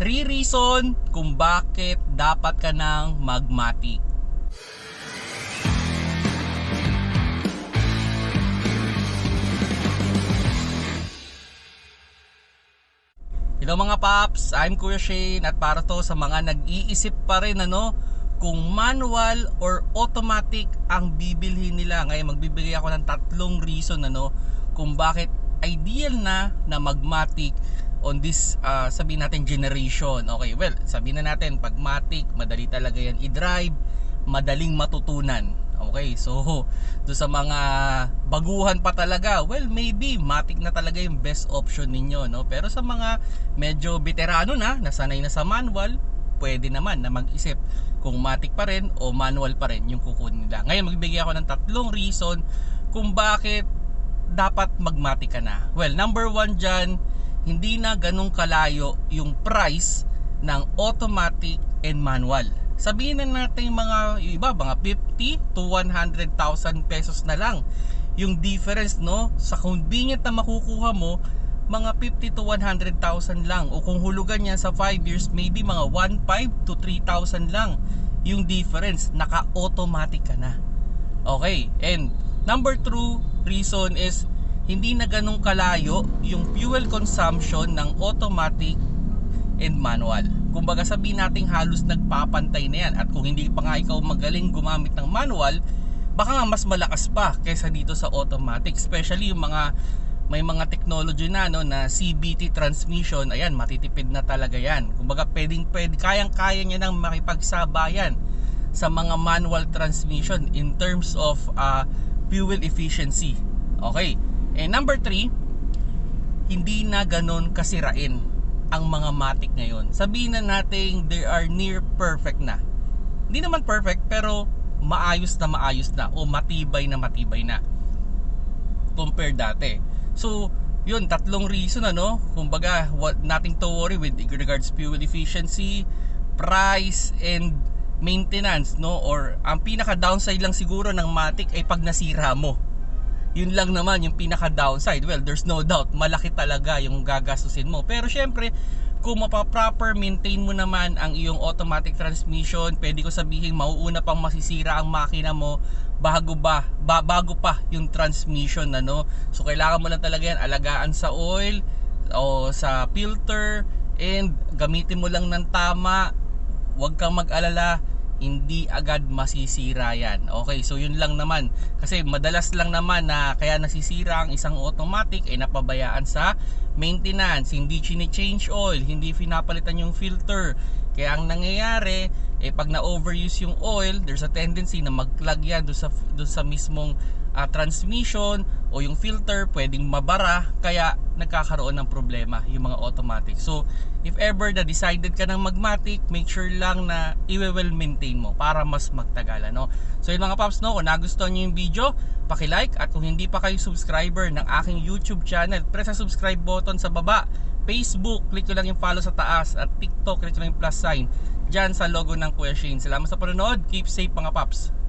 3 reason kung bakit dapat ka ng magmatic. Hello mga paps, I'm Kuya Shane at para to sa mga nag-iisip pa rin ano kung manual or automatic ang bibilhin nila. Ngayon magbibigay ako ng tatlong reason ano kung bakit ideal na na magmatic on this uh, sabihin natin generation. Okay, well, sabihin na natin pag madali talaga yan i-drive, madaling matutunan. Okay, so do sa mga baguhan pa talaga, well maybe matic na talaga yung best option ninyo, no? Pero sa mga medyo veterano na, nasanay na sa manual, pwede naman na mag-isip kung matic pa rin o manual pa rin yung kukunin nila. Ngayon magbibigay ako ng tatlong reason kung bakit dapat magmatic ka na. Well, number one dyan, hindi na ganong kalayo yung price ng automatic and manual. Sabihin na natin mga iba, mga 50 to 100,000 pesos na lang yung difference no? Sa convenient na makukuha mo mga 50 to 100,000 lang. O kung hulugan niya sa 5 years maybe mga 1.5 to 3,000 lang yung difference. Naka-automatic ka na. Okay and number 2 reason is hindi na ganong kalayo yung fuel consumption ng automatic and manual. Kumbaga sabihin nating halos nagpapantay na yan at kung hindi pa nga ikaw magaling gumamit ng manual, baka nga mas malakas pa kaysa dito sa automatic. Especially yung mga may mga technology na no na CBT transmission, ayan matitipid na talaga yan. Kumbaga pwedeng pwede kayang-kaya niya nang makipagsabayan sa mga manual transmission in terms of uh, fuel efficiency. Okay. And number 3, hindi na ganon kasirain ang mga matic ngayon. Sabihin na natin they are near perfect na. Hindi naman perfect pero maayos na maayos na o matibay na matibay na compare dati. So, yun, tatlong reason ano, kumbaga what, nothing to worry with regards fuel efficiency, price, and maintenance, no? Or ang pinaka downside lang siguro ng Matic ay pag nasira mo. Yun lang naman yung pinaka downside. Well, there's no doubt, malaki talaga yung gagastusin mo. Pero syempre, kung mapaproper maintain mo naman ang iyong automatic transmission, pwede ko sabihin mauuna pang masisira ang makina mo bago ba, ba bago pa yung transmission ano. So kailangan mo lang talaga yan alagaan sa oil o sa filter and gamitin mo lang ng tama. Huwag kang mag-alala, hindi agad masisira yan. Okay, so yun lang naman. Kasi madalas lang naman na kaya nasisira ang isang automatic ay napabayaan sa maintenance. Hindi chine-change oil, hindi pinapalitan yung filter. Kaya ang nangyayari, eh pag na-overuse yung oil, there's a tendency na mag-clog yan doon sa, doon sa mismong uh, transmission o yung filter, pwedeng mabara. Kaya nagkakaroon ng problema yung mga automatic. So, if ever na decided ka ng magmatic, make sure lang na i-well maintain mo para mas magtagal. No? So, yun mga paps, no, kung nagustuhan nyo yung video, paki-like at kung hindi pa kayo subscriber ng aking YouTube channel, press ang subscribe button sa baba. Facebook, click ko lang yung follow sa taas at TikTok, click ko lang yung plus sign dyan sa logo ng Kuya. Salamat sa panonood. Keep safe mga paps.